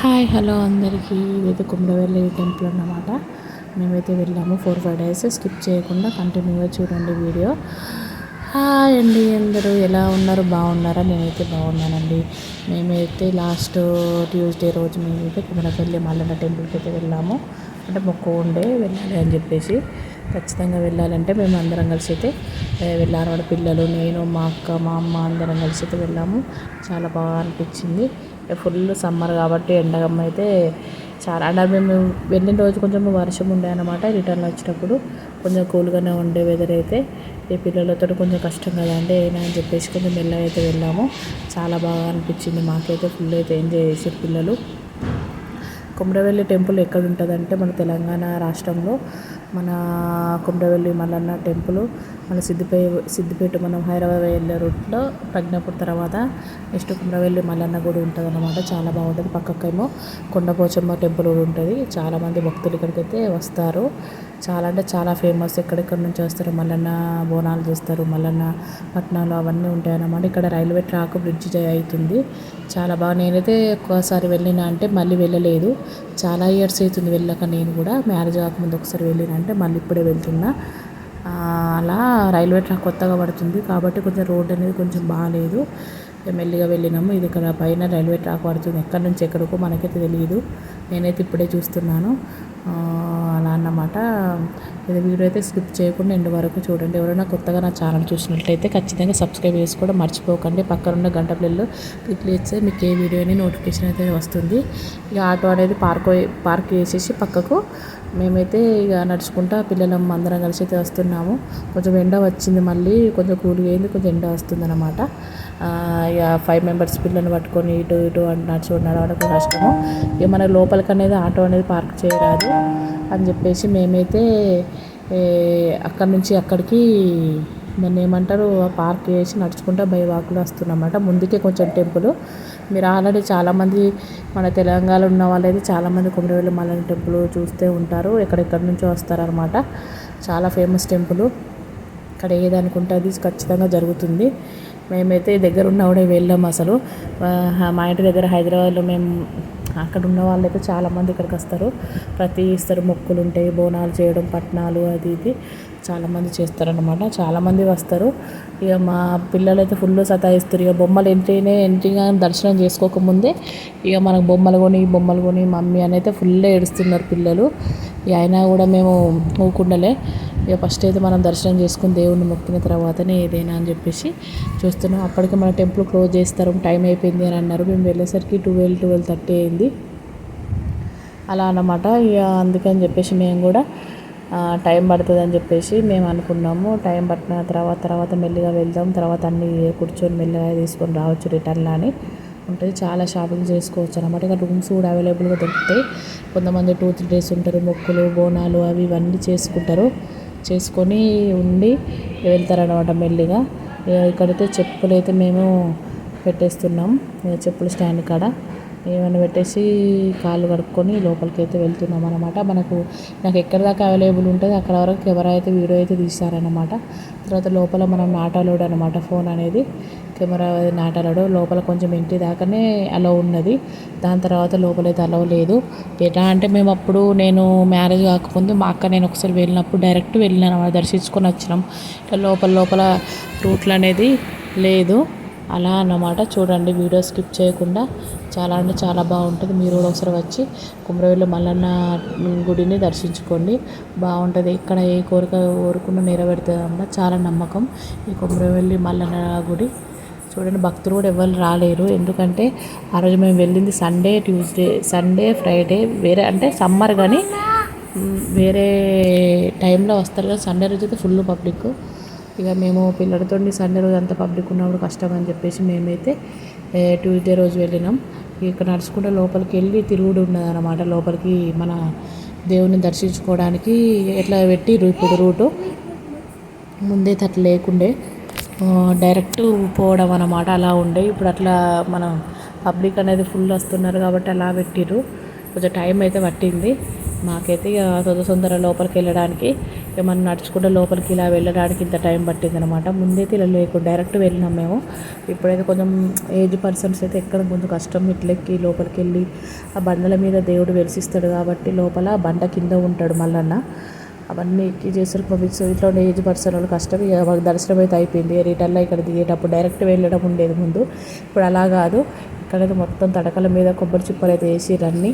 Hi hello అందరికీ. ఇదైతే Kumravelli temple అన్నమాట. మేమైతే వెళ్ళాము ఫోర్ ఫైవ్ డేస్ స్కిప్ చేయకుండా కంటిన్యూగా చూడండి వీడియో. హాయ్ అండి అందరూ. ఎలా ఉన్నారు? బాగున్నారా? నేనైతే బాగున్నానండి. మేమైతే లాస్ట్ ట్యూస్డే రోజు మేమైతే కుమరపల్లి మల్లన్న టెంపుల్కి అయితే వెళ్ళాము. అంటే మొక్కు ఉండే వెళ్ళాలి అని చెప్పేసి. ఖచ్చితంగా వెళ్ళాలంటే మేము అందరం కలిసి అయితే వెళ్ళారు పిల్లలు. నేను మా అక్క మా అమ్మ అందరం కలిసి అయితే వెళ్ళాము. చాలా బాగా అనిపించింది. ఫుల్ సమ్మర్ కాబట్టి ఎండగమ్మ అయితే చాలా అంటే మేము వెళ్ళిన రోజు కొంచెం వర్షం ఉండే అనమాట రిటర్న్ వచ్చినప్పుడు కొంచెం కూల్గానే ఉండే వెదర్ అయితే. ఈ పిల్లలతో కొంచెం కష్టం కదా అండి అయినా అని చెప్పేసి కొంచెం మెల్లగా అయితే వెళ్ళాము. చాలా బాగా అనిపించింది మాకైతే ఫుల్ అయితే ఎంజాయ్ చేసారు పిల్లలు. కుమ్రవెల్లి టెంపుల్ ఎక్కడ ఉంటుందంటే మన తెలంగాణ రాష్ట్రంలో మన కుమ్రవెల్లి మల్లన్న టెంపుల్ మన సిద్దిపే సిద్దిపేట మనం హైదరాబాద్ వెళ్ళే రూట్లో ప్రజ్ఞాపూర్ తర్వాత నెక్స్ట్ కుమ్రవెల్లి మల్లన్న గుడి ఉంటుంది అనమాట చాలా బాగుంటుంది. పక్కకేమో కొండపోచమ్మ టెంపుల్ కూడా ఉంటుంది. చాలామంది భక్తులు ఇక్కడికి అయితే వస్తారు. చాలా అంటే చాలా ఫేమస్. ఎక్కడెక్కడ నుంచి వస్తారు? మల్లన్న బోనాలు చేస్తారు. మల్లన్న పట్నాలు అవన్నీ ఉంటాయన్నమాట. ఇక్కడ రైల్వే ట్రాక్ బ్రిడ్జ్ అవుతుంది. చాలా బాగా నేనైతే ఒక్కసారి వెళ్ళిన అంటే మళ్ళీ వెళ్ళలేదు. చాలా ఇయర్స్ అవుతుంది వెళ్ళక నేను కూడా. మ్యారేజ్ కాకముందు ఒకసారి వెళ్ళిన అంటే మళ్ళీ ఇప్పుడే వెళ్తున్నా. అలా రైల్వే ట్రాక్ కొత్తగా పడుతుంది కాబట్టి కొంచెం రోడ్ అనేది కొంచెం బాగాలేదు మెల్లిగా వెళ్ళినాము. ఇది ఇక్కడ పైన రైల్వే ట్రాక్ పడుతుంది. ఎక్కడి నుంచి ఎక్కడికో మనకైతే తెలియదు నేనైతే ఇప్పుడే చూస్తున్నాను. అలా అన్నమాట. ఇది వీడియో అయితే స్కిప్ చేయకుండా ఎండు వరకు చూడండి. ఎవరైనా కొత్తగా నా ఛానల్ చూసినట్లయితే ఖచ్చితంగా సబ్స్క్రైబ్ చేసుకోవడం మర్చిపోకండి. పక్కనున్న గంట పిల్లలు క్లిక్ చేస్తే మీకు ఏ వీడియో అని నోటిఫికేషన్ అయితే వస్తుంది. ఇక ఆటో అనేది పార్క్ పార్క్ చేసేసి పక్కకు మేమైతే ఇక నడుచుకుంటా పిల్లలం అందరం కలిసి అయితే వస్తున్నాము. కొంచెం ఎండ వచ్చింది మళ్ళీ కొంచెం కూల్గా అయింది కొంచెం ఎండ వస్తుంది అనమాట ఇక ఫైవ్ మెంబర్స్ పిల్లల్ని పట్టుకొని ఇటు ఇటు నడుచు నడవడం కష్టము. ఇక మన లోపలికి అనేది ఆటో అనేది పార్క్ చేయరాదు. అని చెప్పేసి మేమైతే అక్కడి నుంచి అక్కడికి దాన్ని ఏమంటారు పార్క్ చేసి నడుచుకుంటా బైవాకులు వస్తున్నమాట ముందుకే కొంచెం టెంపుల్. మీరు ఆల్రెడీ చాలామంది మన తెలంగాణలో ఉన్న వాళ్ళైతే చాలామంది కొమరవెల్లి మల్లన్న టెంపుల్ చూస్తే ఉంటారు. ఎక్కడెక్కడి నుంచో వస్తారనమాట చాలా ఫేమస్ టెంపుల్. ఇక్కడ ఏదనుకుంటే అది ఖచ్చితంగా జరుగుతుంది. మేమైతే దగ్గర ఉన్న కూడా వెళ్ళాము అసలు మా ఇంటి దగ్గర హైదరాబాద్లో మేము అక్కడ ఉన్న వాళ్ళైతే చాలామంది ఇక్కడికి వస్తారు. ప్రతి ఇస్తారు మొక్కులు ఉంటాయి బోనాలు చేయడం పట్నాలు అది ఇది చాలామంది చేస్తారనమాట చాలామంది వస్తారు. ఇక మా పిల్లలు అయితే ఫుల్ సతాయిస్తారు. ఇక బొమ్మలు ఎంట్రీనే ఎంట్రీగా దర్శనం చేసుకోకముందే ఇక మనకు బొమ్మలు కొని బొమ్మలు కొని మమ్మీ అని అయితే ఫుల్ ఏడుస్తున్నారు పిల్లలు. అయినా కూడా మేము ఊకుండలే ఇక ఫస్ట్ అయితే మనం దర్శనం చేసుకుని దేవుణ్ణి మొక్కిన తర్వాతనే ఏదైనా అని చెప్పేసి చూస్తున్నాం. అప్పటికి మన టెంపుల్ క్లోజ్ చేస్తారు టైం అయిపోయింది అని అన్నారు. మేము వెళ్ళేసరికి ట్వెల్వ్ ట్వెల్వ్ థర్టీ అయింది. అలా అన్నమాట. ఇక అందుకని చెప్పేసి మేము కూడా టైం పడుతుంది అని చెప్పేసి మేము అనుకున్నాము. టైం పట్టిన తర్వాత తర్వాత మెల్లిగా వెళ్దాం. తర్వాత అన్నీ కూర్చొని మెల్లిగా తీసుకొని రావచ్చు రిటర్న్ అని. ఉంటుంది చాలా షాపింగ్ చేసుకోవచ్చు అనమాట ఇక రూమ్స్ కూడా అవైలబుల్గా దొరుకుతాయి కొంతమంది టూ త్రీ డేస్ ఉంటారు మొక్కులు బోనాలు అవి ఇవన్నీ చేసుకుంటారు. చేసుకొని ఉండి వెళ్తారనమాట మెల్లిగా. ఇక్కడైతే చెప్పులు అయితే మేము పెట్టేస్తున్నాం. చెప్పులు స్టాండ్ కాడ. ఏమైనా పెట్టేసి కాళ్ళు కడుక్కొని లోపలికి అయితే వెళ్తున్నాం అనమాట మనకు నాకు ఎక్కడి దాకా అవైలబుల్ ఉంటుంది అక్కడ వరకు ఎవరైతే వీడియో అయితే తీస్తారనమాట తర్వాత లోపల మనం నాటాలోడ్ అనమాట ఫోన్ అనేది. కెమెరా నాటాలోడు లోపల కొంచెం ఇంటి దాకానే అలో ఉన్నది. దాని తర్వాత లోపలైతే అలవ్ లేదు. ఎట్లా అంటే మేము అప్పుడు నేను మ్యారేజ్ కాకముందు మా అక్క నేను ఒకసారి వెళ్ళినప్పుడు డైరెక్ట్ వెళ్ళినాను దర్శించుకొని వచ్చినాం. ఇట్లా లోపల లోపల రూట్లు అనేది లేదు. అలా అన్నమాట. చూడండి వీడియో స్కిప్ చేయకుండా. చాలా అంటే చాలా బాగుంటుంది. మీరు కూడా ఒకసారి వచ్చి కుమ్రవెల్లి మల్లన్న గుడిని దర్శించుకోండి. బాగుంటుంది. ఇక్కడ ఏ కోరిక కోరుకున్న నెరవేరుతుంది చాలా నమ్మకం. ఈ కుమ్రవెల్లి మల్లన్న గుడి చూడండి భక్తులు కూడా ఎవరు రాలేరు. ఎందుకంటే ఆ రోజు మేము వెళ్ళింది సండే ట్యూస్డే సండే ఫ్రైడే వేరే అంటే సమ్మర్ కానీ వేరే టైంలో వస్తారు కదా సండే రోజు అయితే ఫుల్ పబ్లిక్ ఇక మేము పిల్లలతో సండే రోజు అంత పబ్లిక్ ఉన్నప్పుడు కష్టం అని చెప్పేసి మేమైతే ట్యూస్డే రోజు వెళ్ళినాం. ఇక్కడ నడుచుకుంటే లోపలికి వెళ్ళి తిరుగుడు ఉన్నదన్నమాట. లోపలికి మన దేవుని దర్శించుకోవడానికి ఎట్లా పెట్టి ఇప్పుడు రూటు? ముందే అట్లా లేకుండే. డైరెక్ట్ పోవడం అనమాట అలా ఉండే. ఇప్పుడు అట్లా మన పబ్లిక్ అనేది ఫుల్ వస్తున్నారు కాబట్టి అలా పెట్టిరు కొంచెం టైం అయితే పట్టింది. మాకైతే ఇక తొందర తొందర లోపలికి వెళ్ళడానికి ఇక మనం నడుచుకుంటే లోపలికి ఇలా వెళ్ళడానికి ఇంత టైం పట్టింది అనమాట ముందైతే ఇలా లేకుండా డైరెక్ట్ వెళ్ళినాం మేము. ఇప్పుడైతే కొంచెం ఏజ్ పర్సన్స్ అయితే ఎక్కడ కొంచెం కష్టం ఇట్లెక్కి లోపలికి వెళ్ళి ఆ బండల మీద దేవుడు వెలిసిస్తాడు కాబట్టి లోపల బండ కింద ఉంటాడు మల్లన్న. అవన్నీ ఎక్కి చేస్తారు పంపించు ఇట్లా ఉండే ఏజ్ పర్సన్ వాళ్ళు కష్టం. ఇక మాకు దర్శనం అయితే అయిపోయింది. రిటర్న్లో ఇక్కడ దిగేటప్పుడు డైరెక్ట్ వెళ్ళడం ఉండేది ముందు. ఇప్పుడు అలా కాదు. ఇక్కడైతే మొత్తం తడకల మీద కొబ్బరి చిప్పలు అయితే వేసి రన్ని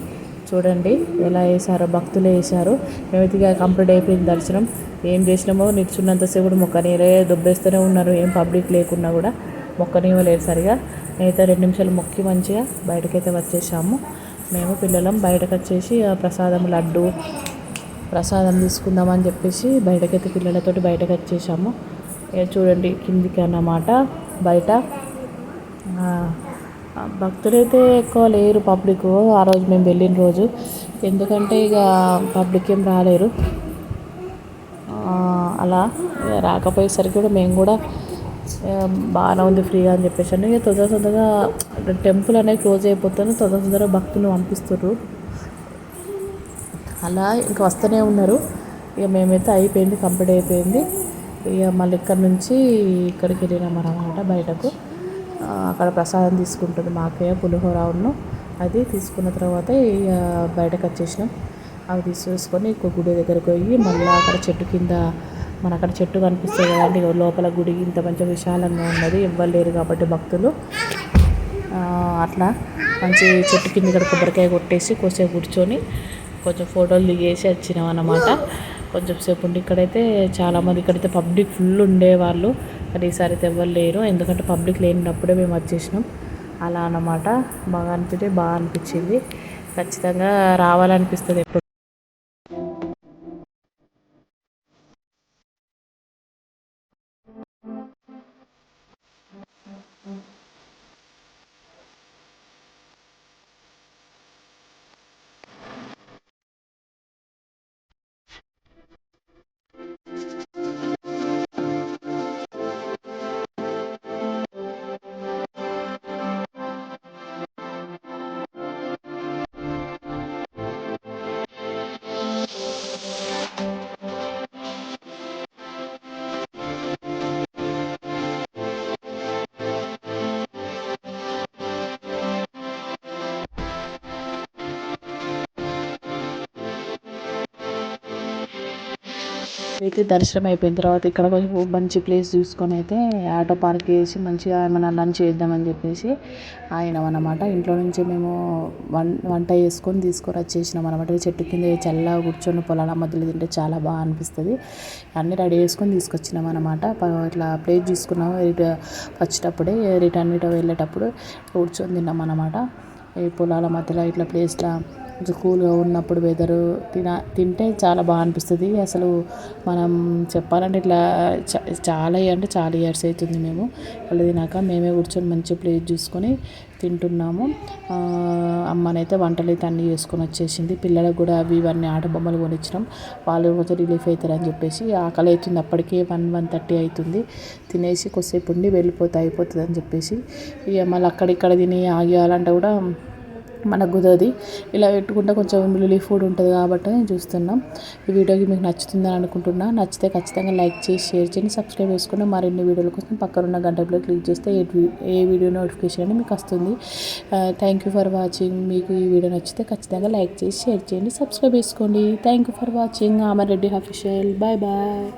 చూడండి ఎలా వేసారో భక్తులు వేసారు మేమైతే కంప్లీట్ అయిపోయింది దర్శనం. ఏం చేసినామో నిల్చున్నంతసేపు కూడా మొక్కనీరే దుబ్బేస్తూనే ఉన్నారు. ఏం పబ్లిక్ లేకున్నా కూడా మొక్కనివ్వలేదు సరిగా. నేనైతే రెండు నిమిషాలు మొక్కి మంచిగా బయటకైతే వచ్చేసాము. మేము పిల్లలం బయటకు వచ్చేసి ప్రసాదం లడ్డు ప్రసాదం తీసుకుందామని చెప్పేసి బయటకైతే పిల్లలతోటి బయటకు వచ్చేసాము ఇక చూడండి కిందికి అన్నమాట బయట. భక్తులైతే ఎక్కువ లేరు పబ్లిక్. ఆ రోజు మేము వెళ్ళిన రోజు. ఎందుకంటే ఇక పబ్లిక్ ఏం రాలేరు. అలా రాకపోయేసరికి కూడా మేము కూడా బాగానే ఉంది ఫ్రీగా అని చెప్పేసి అని ఇక తొందర తొందరగా టెంపుల్ అనేది క్లోజ్ అయిపోతుంది తొందర తొందరగా భక్తులు పంపిస్తున్నారు అలా ఇంకా వస్తూనే ఉన్నారు. ఇక మేమైతే అయిపోయింది కంప్లీట్ అయిపోయింది. ఇక మళ్ళీ ఇక్కడ నుంచి ఇక్కడికి వెళ్ళినాం అనమాట బయటకు. అక్కడ ప్రసాదం తీసుకుంటుంది మా అక్కయ్య పులిహోర ఉన్ను. అది తీసుకున్న తర్వాత ఇక బయటకు వచ్చేసినాం. అవి తీసుకొని ఇంకో గుడి దగ్గరకు పోయి మళ్ళీ అక్కడ చెట్టు కింద మన అక్కడ చెట్టు కనిపిస్తుంది కదండి లోపల గుడి ఇంత మంచి విశాలంగా ఉన్నది ఇవ్వలేరు కాబట్టి భక్తులు. అట్లా మంచి చెట్టు కింద ఇక్కడ కొబ్బరికాయ కొట్టేసి కోసేపు కూర్చొని కొంచెం ఫోటోలు దిగేసి వచ్చినాం అన్నమాట కొంచెం సేపు ఉండి ఇక్కడైతే చాలామంది ఇక్కడైతే పబ్లిక్ ఫుల్ ఉండేవాళ్ళు. కానీ ఈసారి అయితే ఎవరు లేరు. ఎందుకంటే పబ్లిక్ లేనప్పుడే మేము వచ్చేసినాం. అలా అన్నమాట. బాగా అనిపితే బాగా అనిపించింది. ఖచ్చితంగా రావాలనిపిస్తుంది. ఎప్పుడు అయితే దర్శనం అయిపోయిన తర్వాత ఇక్కడ కొంచెం మంచి ప్లేస్ చూసుకొని అయితే ఆటో పార్క్ చేసి మంచిగా ఏమైనా లంచ్ చేద్దామని చెప్పేసి ఆయన అనమాట ఇంట్లో నుంచి మేము వం వంట చేసుకొని తీసుకొని వచ్చేసినాం అనమాట చెట్టు కింద చల్లగా కూర్చొని పొలాల మధ్యలో తింటే చాలా బాగా అనిపిస్తుంది. అన్నీ రెడీ చేసుకొని తీసుకొచ్చినాం అనమాట ఇట్లా ప్లేస్ చూసుకున్నాము వచ్చేటప్పుడే రిటర్న్ ఇటు వెళ్ళేటప్పుడు కూర్చొని తిన్నాం అనమాట ఈ పొలాల మధ్యలో ఇట్లా ప్లేస్లో కూల్గా ఉన్నప్పుడు వెదరు తిన తింటే చాలా బాగా అనిపిస్తుంది. అసలు మనం చెప్పాలంటే ఇట్లా చాలా అంటే చాలా ఇయర్స్ అవుతుంది మేము. వాళ్ళు తినాక మేమే కూర్చొని మంచి ప్లేట్ చూసుకొని తింటున్నాము. అమ్మనైతే వంటలు అయితే అన్నీ చేసుకొని వచ్చేసింది. పిల్లలకు కూడా అవి ఇవన్నీ ఆట బొమ్మలు కొనిచ్చినాం. వాళ్ళు కొంచెం రిలీఫ్ అవుతారని చెప్పేసి ఆకలి అవుతుంది అప్పటికే వన్ వన్ థర్టీ అవుతుంది తినేసి కొద్దిసేపు ఉండి వెళ్ళిపోతే అయిపోతుంది అని చెప్పేసి ఇక మళ్ళీ అక్కడిక్కడ తిని ఆగేయాలంటే కూడా మనకు కుదరది ఇలా పెట్టుకుంటే కొంచెం రిలీఫ్ ఫుడ్ ఉంటుంది కాబట్టి నేను చూస్తున్నాం. ఈ వీడియోకి మీకు నచ్చుతుందని అనుకుంటున్నా. నచ్చితే ఖచ్చితంగా లైక్ చేసి షేర్ చేయండి. సబ్స్క్రైబ్ చేసుకుని మరిన్ని వీడియోల కోసం పక్కనున్న గంటలో క్లిక్ చేస్తే ఏ ఏ వీడియో నోటిఫికేషన్ అని మీకు వస్తుంది. థ్యాంక్ యూ ఫర్ వాచింగ్ మీకు ఈ వీడియో నచ్చితే ఖచ్చితంగా లైక్ చేసి షేర్ చేయండి. సబ్స్క్రైబ్ చేసుకోండి. థ్యాంక్ యూ ఫర్ వాచింగ్ ఆమె రెడ్డి అఫీషియల్ బాయ్ బాయ్